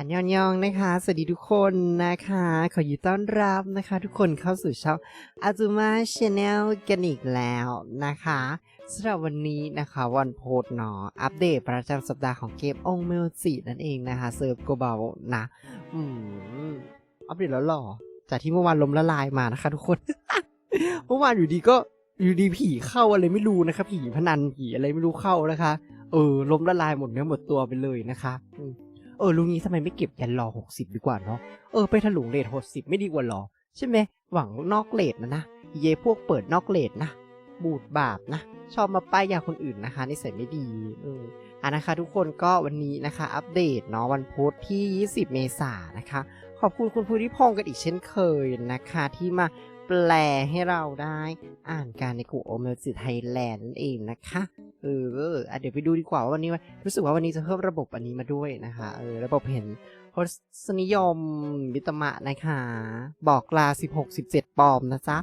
อันยองยองนะคะ สวัสดีทุกคนนะคะ ขอยินต้อนรับนะคะ ทุกคนเข้าสู่ช่องอาจูมาชาแนลกันอีกแล้วนะคะสำหรับวันนี้นะคะวันโพสต์เนาะอัปเดตประจำสัปดาห์ของเกมองเมลสีนั่นเองนะคะ เซิร์ฟโกเบานะอืมอัปเดตแล้วหรอจากที่เมื่อวานลมละลายมานะคะ ทุกคน เมื่อวานอยู่ดีก็อยู่ดีผีเข้าอะไรไม่รู้นะคะ ผีพนันผีอะไรไม่รู้เข้านะคะ เออลมละลายหมดเนื้อหมดตัวไปเลยนะคะอื เออลุงนี้ทำไมไม่เก็บยันรอหกสิบดีกว่าเนาะเออไปถลุงเลทหกสิบไม่ดีกว่าหรอ ใช่ไหมหวังนอกเลทนะนะเยพวกเปิดนอกเลทนะบูดบาปนะ ชอบมาป้ายยาคนอื่นนะคะนิสัยไม่ดีเอออะนะคะทุกคนก็วันนี้นะคะอัปเดตเนาะวันพุธที่ 20 เมษายนนะคะ ขอบคุณคุณภูริพงศ์กันอีกเช่นเคยนะคะ ที่มา แปลให้เราได้อ่านการในกลุ่มโอเมลจิไทยแลนด์นั่นเองนะคะ เอออะเดี๋ยวไปดูดีกว่าว่าวันนี้ว่ารู้สึกว่าวันนี้จะเพิ่มระบบอันนี้มาด้วยนะคะ เออ ระบบเห็นทศนิยมวิตมะนะคะ บอกลา 16 17 ปอมนะจ๊ะ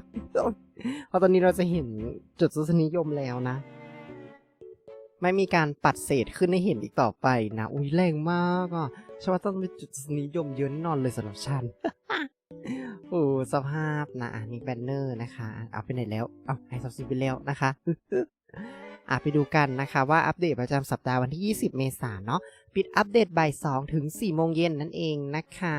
เพราะตอนนี้เราจะเห็นจุดทศนิยมแล้วนะ ไม่มีการปัดเศษขึ้นให้เห็นอีกต่อไปนะ อุ้ยแรงมากอะฉันว่าต้องเป็นจุดนิยมเยอะแน่นอนเลยสำหรับฉัน โอ้สภาพนะอันนี้แบนเนอร์นะคะเอาไปไหนแล้วเอาไอซับซิไปแล้วนะคะอะไปดูกันนะคะว่าอัปเดตประจำสัปดาห์วันที่ 20 เมษายนเนาะปิดอัปเดตบ่าย2ถึง4โมงเย็นนั่นเองนะคะ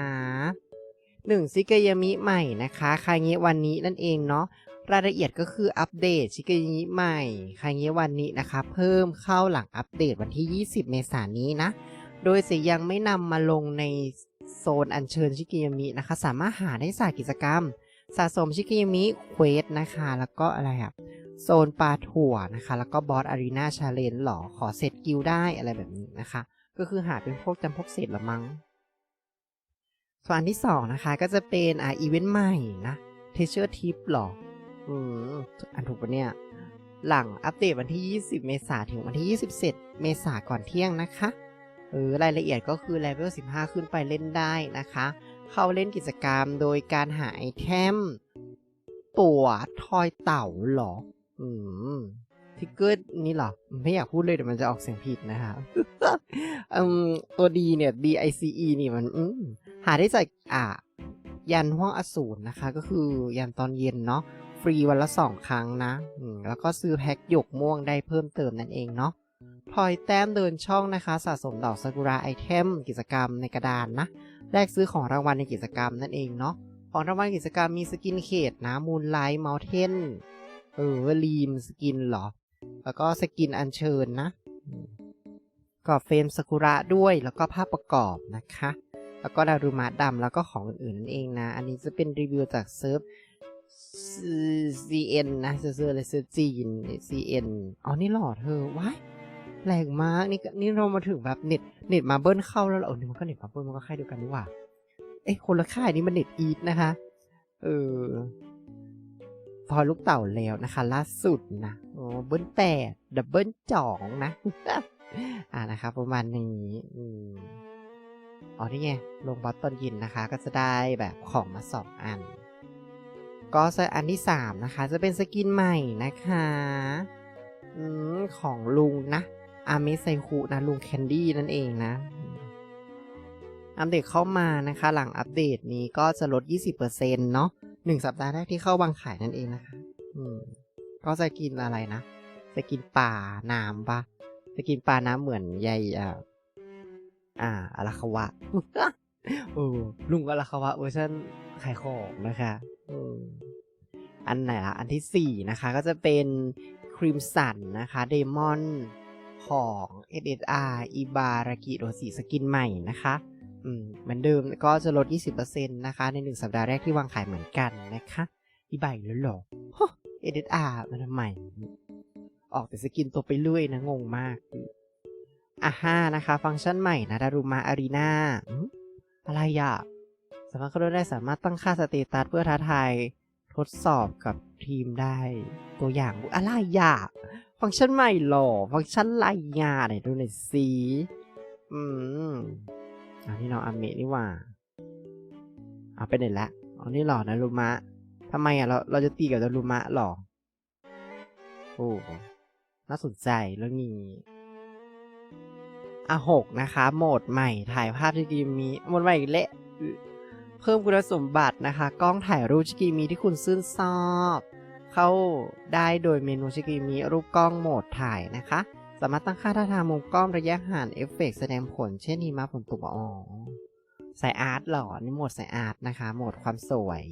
1 ซิกายามิใหม่นะคะคาเงะวันนี้นั่นเองเนาะรายละเอียดก็คืออัปเดตชิกายามิใหม่คาเงะวันนี้นะคะ เพิ่มเข้าหลังอัปเดตวันที่ 20 เมษายนนี้นะ โดยเสียังไม่นำมาลงใน โซนอัญเชิญชิกิยามินะคะ สามารถหาได้จากกิจกรรม สะสมชิกิยามิเควสนะคะ แล้วก็อะไรอะโซนปลาถั่วนะคะ แล้วก็บอสอารีนาชาเลนหรอขอเซตกิลได้อะไรแบบนี้นะคะ ก็คือหาเป็นพวกจำพวกเศษละมั้งส่วนอันที่สองนะคะก็จะเป็นอ่าอีเวนต์ใหม่นะเทเชอร์ทิปหรออืมอันถูกปะเนี่ยหลังอัปเดตวันที่ 20 เมษาถึงวันที่ 27 เมษาก่อนเที่ยงนะคะ เออรายละเอียดก็คือเลเวล15 ขึ้นไปเล่นได้นะคะ เข้าเล่นกิจกรรมโดยการหาไอเทมตัวทอยเต่าหรอ อืมทิกเกอร์นี่หรอ ไม่อยากพูดเลยเดี๋ยวมันจะออกเสียงผิดนะคะอืมตัวดีเนี่ย D I C E นี่มันอืมหาได้จากอ่ายันห้องอสูรนะคะ ก็คือยันตอนเย็นเนาะฟรีวันละสองครั้งนะแล้วก็ซื้อแพ็คหยกม่วงได้เพิ่มเติมนั่นเองเนาะ พลอยแต้มเดินช่องนะคะ สะสมดอกซากุระไอเทมกิจกรรมในกระดานนะแลกซื้อของรางวัลในกิจกรรมนั่นเองเนาะของรางวัลกิจกรรมมีสกินเขตนะมูนไลท์เมลเทนเออลีมสกินเหรอ แล้วก็สกินอัญเชิญนะก็เฟรมซากุระด้วยแล้วก็ภาพประกอบนะคะ แล้วก็ดารุมะดำแล้วก็ของอื่นๆนั่นเองนะ อันนี้จะเป็นรีวิวจากเซิร์ฟ CN นะเซิร์ฟอะไรเซิร์ฟจีน CN อ๋อนี่หล่อเธอว้าย แรงมากนี่นี่เรามาถึงแบบเน็ตเน็ตมาเบิ้ลเข้าแล้วเหรอเอนี่มันก็เน็ตมาเบิ้ลมันก็ค่ายเดียวกันนี่หว่าเอ้คนละค่ายนี่มันเน็ตอีทนะคะเออพอลูกเต่าแล้วนะคะ ล่าสุดนะโอ้เบิ้ลแปดดับเบิ้ลจองนะอ่านะครับประมาณนี้อืมอ๋อนี่ไงลงบอสตอนย็นนะคะ ก็จะได้แบบของมาสองอัน ก็อันที่สามนะคะ จะเป็นสกินใหม่นะคะ อืมของลุงนะ อาเมไซคุนะลุงแคนดี้นั่นเองนะอัปเดตเข้ามานะคะ หลังอัปเดตนี้ก็จะลด 20%เนาะหนึ่งสัปดาห์แรกที่เข้าวางขายนั่นเองนะคะ อืม ก็จะกินอะไรนะ จะกินป่าน้ำปะจะกินปลาน้ำเหมือนใยอ่า อ่าอาราคาวะโอ้ลุงอาราคาวะเวอร์ชันขายของนะคะอืมอันไหนล่ะอันที่สี่นะคะ ก็จะเป็นครีมสันนะคะ เดมอน ของ SSR อิบารากิโรสีสกินใหม่นะคะอืมเหมือนเดิมก็จะลด 20%นะคะ ในหนึ่งสัปดาห์แรกที่วางขายเหมือนกันนะคะอีใบแล้วหรอฮะ SSR มันทำไม ออกแต่สกินตัวไปเรื่อยนะ งงมากอะห้านะคะ ฟังก์ชันใหม่นะดารุมาอารีนาอะไรอะสามารถเข้าได้สามารถตั้งค่าสเตตัสเพื่อท้าทายทดสอบกับทีมได้ ตัวอย่างอะไรอะ ฟังก์ชันใหม่หรอ ฟังก์ชันไรงานไหนดูหน่อยสิอืมอันนี้น้องอาเมะนี่ว่าเอาไปไหนละอ๋อนี่หรอนะรุมะทำไมอะเราเราจะตีกับดารุมะหรอ โอ้น่าสนใจแล้วนี่อะหกนะคะ โหมดใหม่ถ่ายภาพชิกิมิโหมดใหม่อีกเละเพิ่มคุณสมบัตินะคะ กล้องถ่ายรูปชิกิมิที่คุณซื่นชอบ เข้าได้โดยเมนูชิกิมิรูปกล้องโหมดถ่ายนะคะ สามารถตั้งค่าท่าทางมุมกล้องระยะห่างเอฟเฟกต์แสดงผลเช่นหิมะฝนตกอ๋อใส่อาร์ตหรอนี่โหมดใส่อาร์ตนะคะ โหมดความสวย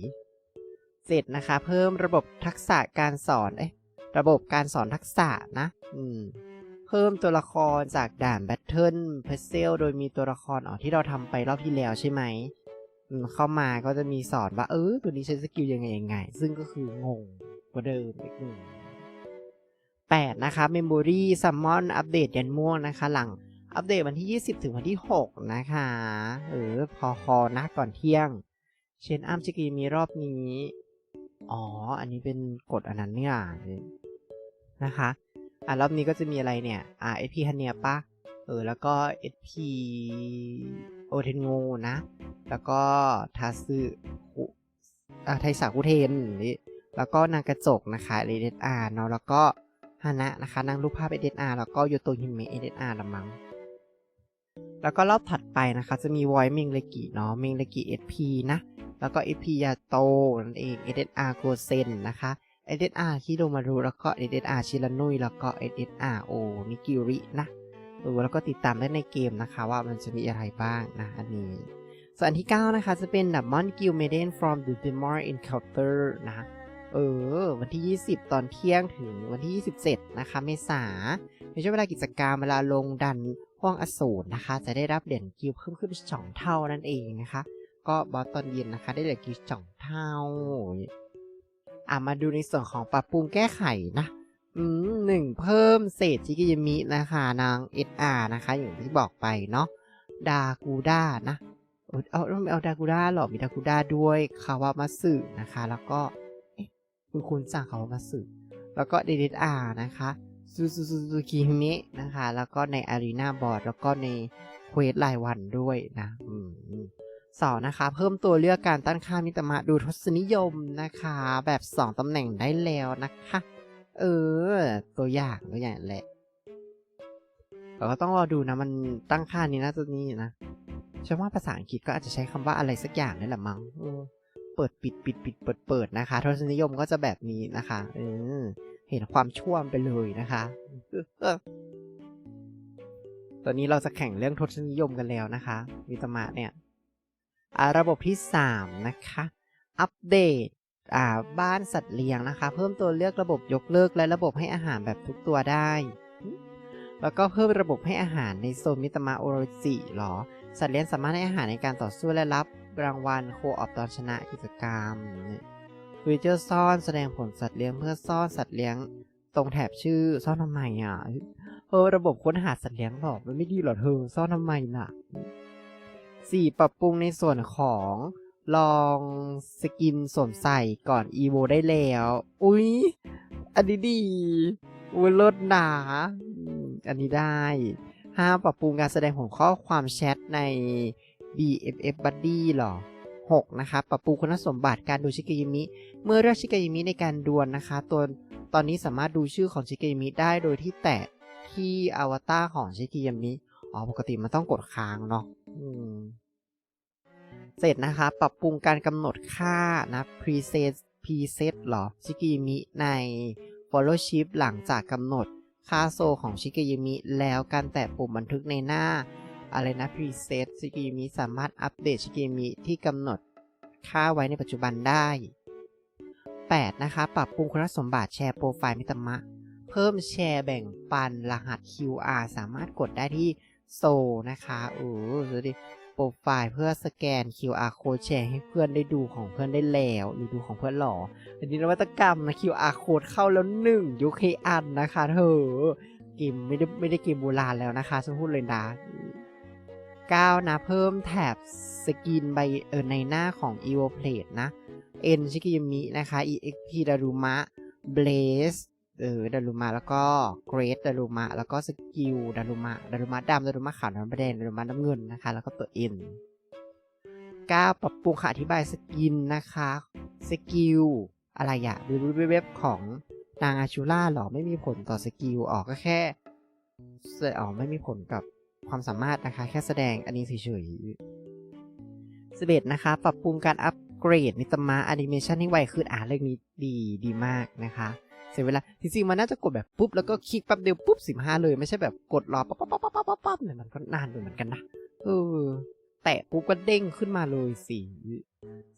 เสร็จนะคะ เพิ่มระบบทักษะการสอนเอ๊ะระบบการสอนทักษะนะอืมเพิ่มตัวละครจากด่านแบทเทิลเพเซลโดยมีตัวละครอ๋อที่เราทำไปรอบที่แล้วใช่ไหม เข้ามาก็จะมีสอนว่าเออตัวนี้ใช้สกิลยังไงยังไง ซึ่งก็คืองงกว่าเดิมอีกหนึ่งแปดนะคะ Memory Summon อัปเดตยันม่วงนะคะ หลังอัปเดตวันที่ 20 ถึงวันที่ 6 นะคะเออพอคอนะก่อนเที่ยง เชนอัมชิกีมีรอบนี้ อ๋อ อันนี้เป็นกฎอันนั้นเนี่ยนะคะ อะ รอบนี้ก็จะมีอะไรเนี่ย อ่า SP ฮันเนียปะเออ แล้วก็ SP โอเทนโงนะ แล้วก็ทาซึคุอาไทสาคุเทนนี่แล้วก็นางกระจกนะคะเอเดอาร์เนาะแล้วก็ฮานะนะคะนางรูปภาพเอเดอาร์แล้วก็โยโตฮิเมะเอเดอาร์ละมั้งแล้วก็รอบถัดไปนะคะ จะมีวอยเมงเลกิเนาะเมงเลกิ SP นะ แล้วก็ SP ยาโตนั่นเอง SSR โกเซนนะคะ SSR ฮิโดมารุแล้วก็ SSR ชิรานุยแล้วก็ SSR โอนิกิรินะ เออแล้วก็ติดตามได้ในเกมนะคะว่ามันจะมีอะไรบ้างนะอันนี้ ส่วนอันที่ 9 นะคะ จะเป็น Diamond Guild Maiden from the Demar Encounter นะเออ วันที่ 20 ตอนเที่ยงถึงวันที่ 27 นะคะ เมษาในช่วงเวลากิจกรรมเวลาลงดันห้องอสูรนะคะ จะได้รับเหรียญกิลเพิ่มขึ้นสองเท่านั่นเองนะคะ ก็บอสตอนเย็นนะคะ ได้เหรียญกิลสองเท่าอะมาดูในส่วนของปรับปรุงแก้ไขนะ หนึ่งเพิ่มเศษชิกิยามินะคะนาง SR นะคะ อย่างที่บอกไปเนาะดากูด้านะเออเอาเอาเอาดากูด้าหรอมีดากูด้าด้วยคาวามาสึนะคะ แล้วก็คุณคุณสั่งคาวามาสึแล้วก็เดเดอานะคะซูซูซูซูกิฮิเมะนะคะ แล้วก็ในอารีนาบอร์ดแล้วก็ในเควสรายวันด้วยนะสองนะคะ เพิ่มตัวเลือกการต้านค่ามิตรมะดูทศนิยมนะคะ แบบ 2ตำแหน่งได้แล้วนะคะ เออ ตัวอย่างตัวอย่างแหละเราก็ต้องรอดูนะ มันตั้งค่านี้น่าจะนี่นะฉันว่าภาษาอังกฤษก็อาจจะใช้คำว่าอะไรสักอย่างนี่แหละมั้งเปิดปิดปิดปิดเปิดเปิดนะคะทศนิยมก็จะแบบนี้นะคะเออเห็นความชั่วไปเลยนะคะ ตอนนี้เราจะแข่งเรื่องทศนิยมกันแล้วนะคะมิตมะเนี่ย ระบบที่ 3 นะคะ อัปเดต บ้านสัตว์เลี้ยงนะคะ เพิ่มตัวเลือกระบบยกเลิกและระบบให้อาหารแบบทุกตัวได้ แล้วก็เพิ่มระบบให้อาหารในโซนมิตมาโอโรจิหรอ สัตว์เลี้ยงสามารถให้อาหารในการต่อสู้และรับรางวัลโคออปตอนชนะกิจกรรมฟีเจอร์ซ่อนแสดงผลสัตว์เลี้ยงเพื่อซ่อนสัตว์เลี้ยงตรงแถบชื่อซ่อนทำไมอะเออระบบค้นหาสัตว์เลี้ยงหรอมันไม่ดีหรอเธอซ่อนทำไมล่ะสี่ปรับปรุงในส่วนของ ลองสกินสวมใส่ก่อนอีโวได้แล้ว อุ๊ย อันนี้ดีอุ้ยลดหนา อันนี้ได้ ห้ามปรับปรุงการแสดงของข้อความแชทใน BFF Buddy หรอ 6 นะคะ ปรับปรุงคุณสมบัติการดูชิกายิมิ เมื่อเลือกชิกายิมิในการดวลนะคะ ตัวตอนนี้สามารถดูชื่อของชิกายิมิได้โดยที่แตะที่อวตารของชิกายิมิ อ๋อ ปกติมันต้องกดค้างเนาะ อืม เสร็จนะคะ ปรับปรุงการกำหนดค่านะ preset preset หรอ ชิกิยมิใน fellowship หลังจากกำหนดค่าโซของชิกิยมิ แล้วการแตะปุ่มบันทึกในหน้า อะไรนะ preset ชิกิยมิสามารถอัปเดตชิกิยมิที่กำหนดค่าไว้ในปัจจุบันได้ 8 นะคะ ปรับปรุงคุณสมบัติแชร์โปรไฟล์มิตมะ เพิ่มแชร์แบ่งปันรหัส QR สามารถกดได้ที่โซนะคะ โอ้ดูดิ โปรไฟล์เพื่อสแกน QR code แชร์ให้เพื่อนได้ดูของเพื่อนได้แล้ว หรือดูของเพื่อนหรอ อันนี้นวัตกรรมนะ QR code เข้าแล้วหนึ่งยุคอันนะคะเธอเกมไม่ได้ไม่ได้เกมโบราณแล้วนะคะฉันพูดเลยนะ9นะเพิ่มแถบสกินใบเออในหน้าของ EVO Plate นะ N ชิกิยมินะคะ EXP ดารุมะ Blaze เออดารุมะแล้วก็ Great ดารุมะแล้วก็สกิลดารุมะดารุมะดำดารุมะขาวดารุมะแดงดารุมะน้ำเงินนะคะ แล้วก็ตัว N 9ปรับปรุงค่ะอธิบายสกินนะคะสกิลอะไรอะดูรูปเว็บของนางอาชูล่าหรอไม่มีผลต่อสกิลออกก็แค่เสออกไม่มีผลกับความสามารถนะคะ แค่แสดงอันนี้เฉยๆสิบเอ็ดนะคะ ปรับปรุงการอัปเกรดนิตมะแอนิเมชันให้ไวขึ้นอ่านเรื่องนี้ดีดีมากนะคะ สียเวลา จริงๆ มันน่าจะกดแบบปุ๊บ แล้วก็คลิกแป๊บเดียวปุ๊บสิบห้าเลย ไม่ใช่แบบกดรอปั๊บปั๊บปั๊บปั๊บปั๊บเนี่ยมันก็นานเหมือนกันนะเออแตะปุ๊บก็เด้งขึ้นมาเลยสิ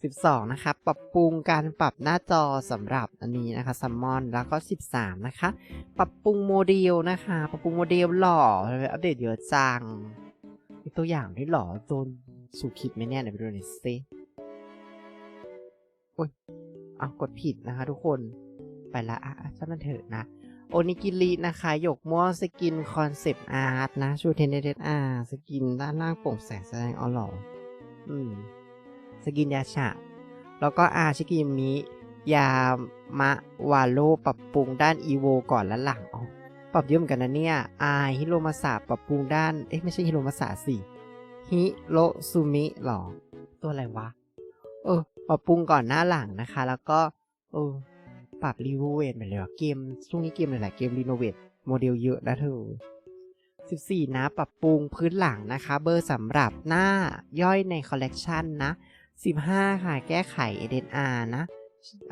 สิบสองนะคะปรับปรุงการปรับหน้าจอสำหรับอันนี้นะคะซัมมอนแล้วก็สิบสามนะคะ ปรับปรุงโมเดลนะคะ ปรับปรุงโมเดลหล่ออัปเดตเยอะจังมีตัวอย่างด้วยเหรอโดนสู่คลิปไหมเนี่ยไหนไปดูหน่อยสิโอ้ยเอากดผิดนะคะทุกคน ไปละอะช่างมันเถอะนะ โอนิกิรินะคะหยกม่วงสกินคอนเซปต์อาร์ตนะ ชูเทนเดตอาร์สกินด้านล่างโปร่งแสงแสดงออหรออืม สกินยาฉะ แล้วก็อาชิกิมิยามะวาโลปรับปรุงด้านอีโวก่อนและหลังอ๋อปรับเยอะเหมือนกันนะเนี่ยอาฮิโรมาสะปรับปรุงด้าน เอ๊ะไม่ใช่ฮิโรมาสะสิ ฮิโรซุมิหรอ ตัวอะไรวะ เออ ปรับปรุงก่อนหน้าหลังนะคะ แล้วก็ เออ ปรับรีโนเวทไปเลยว่ะเกมช่วงนี้เกมหลายๆเกมรีโนเวทโมเดลเยอะนะเธอ 14 นะ ปรับปรุงพื้นหลังนะคะ เบอร์สำหรับหน้าย่อยในคอลเลกชันนะ 15 ค่ะ แก้ไข SNR นะ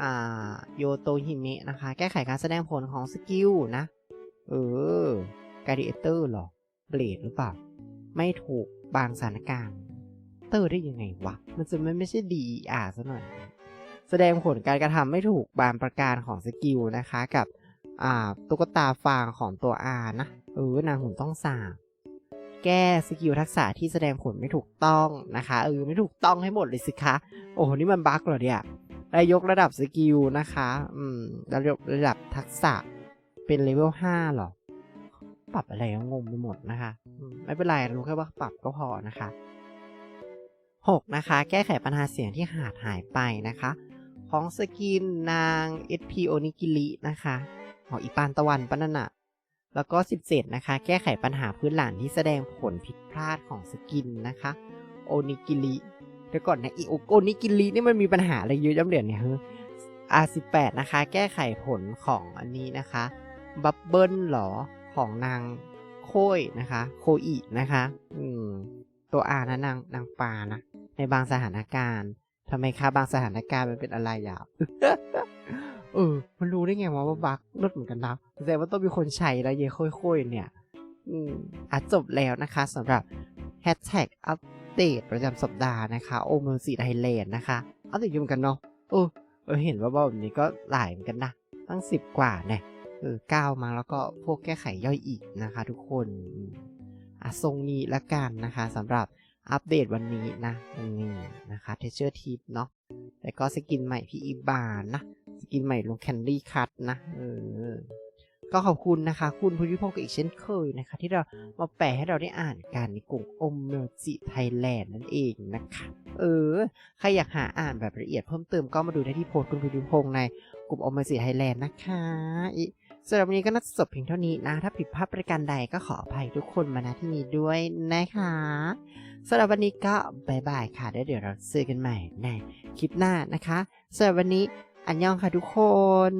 อ่าโยโตฮิเมะนะคะ แก้ไขการแสดงผลของสกิลนะ เออการดิเอเตอร์หรอ เบลดหรือเปล่า ไม่ถูกบางสถานการณ์ เตอร์ได้ยังไงวะ มันจะไม่ไม่ใช่ดีอ่าซะหน่อย แสดงผลการกระทำไม่ถูกบางประการของสกิลนะคะกับอ่าตุ๊กตาฟางของตัว R นะเออนางหุ่นต้องสาบแก้สกิลทักษะที่แสดงผลไม่ถูกต้องนะคะเออไม่ถูกต้องให้หมดเลยสิคะโอ้โหนี่มันบั๊กเหรอเนี่ยได้ยกระดับสกิลนะคะอืมแล้ยกระดับทักษะเป็นเลเวล5หรอปรับอะไรงงไปหมดนะคะมไม่เป็นไรรู้แค่ว่าปรับก็พอนะคะ 6 นะคะ แก้ไขปัญหาเสียงที่หาดหายไปนะคะ ของสกินนาง SP โอนิกิรินะคะของอีปานตะวันปนันนะแล้วก็ 17 นะคะ แก้ไขปัญหาพื้นหลังที่แสดงผลผิดพลาดของสกินนะคะ โอนิกิริเดี๋ยวก่อนนะอีโอโอนิกิรินี่มันมีปัญหาอะไรเยอะจังเดี๋ยเนี่ยเฮ้ย R18 นะคะ แก้ไขผลของอันนี้นะคะ บับเบิลหรอของนางโค้ยนะคะ โคอีนะคะ อืม ตัว R นะนางนางปานะ ในบางสถานการณ์ ทำไมคะบางสถานการณ์มันเป็นอะไรอะเออ มันรู้ได้ไงวะว่าบักลดเหมือนกันนะแสดงว่าต้องมีคนใช้แล้วเย่ค่อยๆเนี่ย อืมอะจบแล้วนะคะสำหรับแฮชแท็กอัปเดตประจำสัปดาห์นะคะโอเมอร์ซีไทยแลนด์นะคะอัปเดตยอะเหมือนกันเนาะเออเออเห็นว่าแบบนี้ก็หลายเหมือนกันนะ ตั้งสิบกว่าเนี่ยเออเก้ามาแล้วก็พวกแก้ไขย่อยอีกนะคะ ทุกคนอะทรงนี้ละกันนะคะสำหรับ อัปเดตวันนี้นะนี่นะคะเทเชอร์ทีปเนาะแล้วก็สกินใหม่พี่อีบานนะ สกินใหม่ลงแคนดี้คัทนะเออก็ขอบคุณนะคะ คุณพุทธิพงศ์กับอีกเช่นเคยนะคะ ที่เรามาแปลให้เราได้อ่านกันในกลุ่มอมเมอร์จิไทยแลนด์นั่นเองนะคะ เออ ใครอยากหาอ่านแบบละเอียดเพิ่มเติมก็มาดูได้ที่โพสต์คุณพุทธิพงศ์ในกลุ่มอมเมอร์จิไทยแลนด์นะคะอี สำหรับวันนี้ก็น่าจะจบเพียงเท่านี้นะ ถ้าผิดพลาดประการใดก็ขออภัยทุกคนมาณที่นี้ด้วยนะคะสำหรับวันนี้ก็บายบายค่ะแล้วเดี๋ยวเราเจอกันใหม่ในคลิปหน้านะคะสำหรับวันนี้อันยองค่ะทุกคน